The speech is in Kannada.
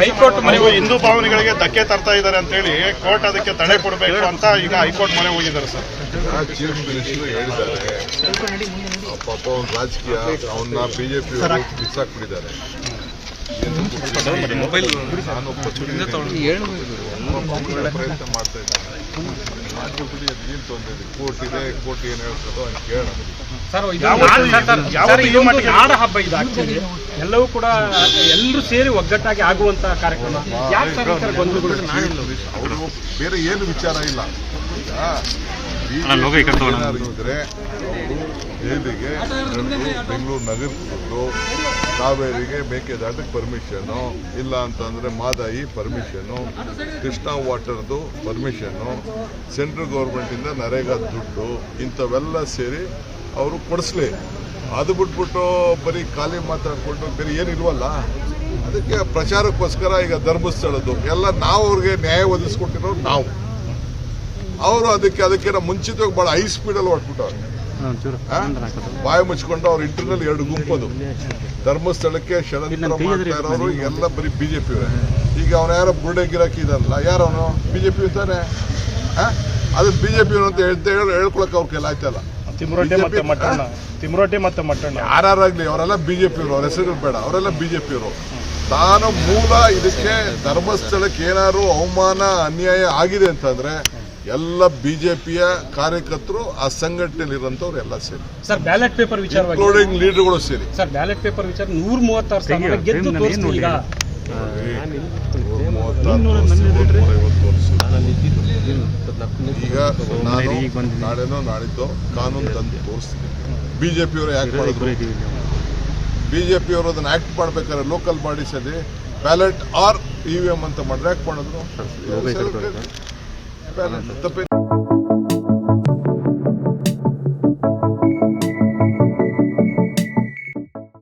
ಹೈಕೋರ್ಟ್ ಮನೆ ಹಿಂದೂ ಭಾವನೆಗಳಿಗೆ ಧಕ್ಕೆ ತರ್ತಾ ಇದ್ದಾರೆ ಅಂತ ಹೇಳಿ ಕೋರ್ಟ್ ಅದಕ್ಕೆ ತಡೆ ಕೊಡಬೇಕು ಅಂತ ಈಗ ಹೈಕೋರ್ಟ್ ಮನೆ ಹೋಗಿದ್ದಾರೆ ಸರ್. ಆ ಚೀಫ್ ಮಿನಿಸ್ಟರ್ ಹೇಳಿದ್ದಾರೆ. ಪಾಪ ಅವ್ನ ರಾಜಕೀಯ ಅವನ್ನ ಬಿಜೆಪಿ ಬಿಸಾಕ್ಬಿಟ್ಟಿದ್ದಾರೆ. ನಾನು ಪಕ್ಷದಿಂದ ಪ್ರಯತ್ನ ಮಾಡ್ತಾ ಇದ್ದೇನೆ ಮಾಡ್ಬಿಟ್ಟು ಏನ್ ತೊಂದರೆ ಇದೆ ಕೋರ್ಟ್ ಇದೆ ಕೋರ್ಟ್ ಏನ್ ಹೇಳ್ತದೋ ಅಂತ ಕೇಳೋಣ ನಾಡ- ಹಬ್ಬ ಇದು ಆಕ್ಚುಲಿ ಎಲ್ಲವೂ ಕೂಡ ಎಲ್ಲರೂ ಸೇರಿ ಒಗ್ಗಟ್ಟಾಗಿ ಆಗುವಂತ ಕಾರ್ಯಕ್ರಮ ಯಾಕೆ ಸರ್ ಗೊಂದಲಗಳು ಬೇರೆ ಏನು ವಿಚಾರ ಇಲ್ಲ. ಇದ್ರೆ ಅವರು ದೆಹಲಿಗೆ ಬೆಂಗಳೂರು ನಗರದ್ದು ಕಾವೇರಿಗೆ ಮೇಕೆದಾಟಕ್ಕೆ ಪರ್ಮಿಷನ್ನು ಇಲ್ಲ ಅಂತಂದರೆ ಮಾದಾಯಿ ಪರ್ಮಿಷನ್ನು ಕೃಷ್ಣ ವಾಟರ್ದು ಪರ್ಮಿಷನ್ನು ಸೆಂಟ್ರಲ್ ಗೌರ್ಮೆಂಟಿಂದ ನರೇಗಾ ದುಡ್ಡು, ಇಂಥವೆಲ್ಲ ಸೇರಿ ಅವರು ಕೊಡಿಸ್ಲಿ. ಅದು ಬಿಟ್ಬಿಟ್ಟು ಬರೀ ಖಾಲಿ ಮಾತಾಡ್ಕೊಂಡು ಬೇರೆ ಏನಿಲ್ವಲ್ಲ ಅದಕ್ಕೆ ಪ್ರಚಾರಕ್ಕೋಸ್ಕರ ಈಗ ಧರ್ಮಸ್ಥಳದ್ದು. ಎಲ್ಲ ನಾವು ಅವ್ರಿಗೆ ನ್ಯಾಯ ಒದಗಿಸ್ಕೊಟ್ಟಿರೋರು ನಾವು. ಅವರು ಅದಕ್ಕೆ ಅದಕ್ಕಿಂತ ಮುಂಚಿತವಾಗಿ ಬಹಳ ಹೈ ಸ್ಪೀಡಲ್ಲಿ ಅಲ್ಲಿ ಆ? ಬಾಯಿ ಮುಚ್ಕೊಂಡು ಅವ್ರ ಇಂಟರ್ನಲ್ ಎರಡು ಗುಂಪದು. ಧರ್ಮಸ್ಥಳಕ್ಕೆ ಷಡಂತ್ರ ಮಾಡ್ತಾ ಇರೋರು ಎಲ್ಲ ಬರೀ ಬಿಜೆಪಿ ಈಗ ಅವನ ಯಾರೋ ಬುರ್ಡೆ ಗಿರಾಕಿ ಇದಲ್ಲ ಯಾರು ಅವನು? ಬಿಜೆಪಿ ಅಂತಾನೆ ಆ? ಅದು ಬಿಜೆಪಿ ಅಂತ ಹೇಳ್ತಾ ಹೇಳಿ ಹೇಳ್ಕೊಳಕ್ ಅವ್ರ ಕೈಲಿ ಆಯ್ತಲ್ಲ. ತಿಮ್ರೋಟಿ ಮತ್ತೆ ಮಟ್ಟಣ್ಣ. ತಿಮ್ರೋಟಿ ಮತ್ತೆ ಮಟ್ಟಣ್ಣ. ಯಾರಾಗ್ಲಿ ಅವರೆಲ್ಲ ಬಿಜೆಪಿ ಅವ್ರ ಹೆಸರು ಬೇಡ ಅವರೆಲ್ಲ ಬಿಜೆಪಿ ಅವರು. ತಾನು ಮೂಲ ಇದಕ್ಕೆ ಧರ್ಮಸ್ಥಳಕ್ಕೆ ಏನಾದ್ರು ಅವಮಾನ ಅನ್ಯಾಯ ಆಗಿದೆ ಅಂತಂದ್ರೆ ಎಲ್ಲ ಬಿಜೆಪಿಯ ಕಾರ್ಯಕರ್ತರು ಆ ಸಂಘಟನೆಯಲ್ಲಿ ಇರುವಂತವ್ರು ಎಲ್ಲ ಸೇರಿ. ಸರ್ ಬ್ಯಾಲೆಟ್ ಪೇಪರ್ ವಿಚಾರವಾಗಿ ಇನ್ಕ್ಲೂಡಿಂಗ್ ಲೀಡರ್ಗಳು ಸೇರಿ. ಸರ್ ಬ್ಯಾಲೆಟ್ ಪೇಪರ್ ವಿಚಾರ ನೂರ ಮೂವತ್ತಾರು ಸಾವಿರ ಗೆದ್ದು ತೋರಿಸ್ತು ಈಗ. ಈಗ ನಾನು ನಾಳೆನೋ ನಾಳಿದ್ದೋ ಕಾನೂನು ತಂದು ತೋರಿಸ್ತೀನಿ. ಬಿಜೆಪಿಯವರು ಯಾಕೆ ಮಾಡಿದ್ರು. ಬಿಜೆಪಿಯವರು ಅದನ್ನ ಆಕ್ಟ್ ಮಾಡ್ಬೇಕಾದ್ರೆ ಲೋಕಲ್ ಬಾಡೀಸ್ ಅಲ್ಲಿ ballot or E V M ಅಂತ ಮಾಡಿದ್ರೆ ಯಾಕೆ ಮಾಡಿದ್ರು. ಬ್ಯಾಲೆಟ್ ತಪ್ಪೇನು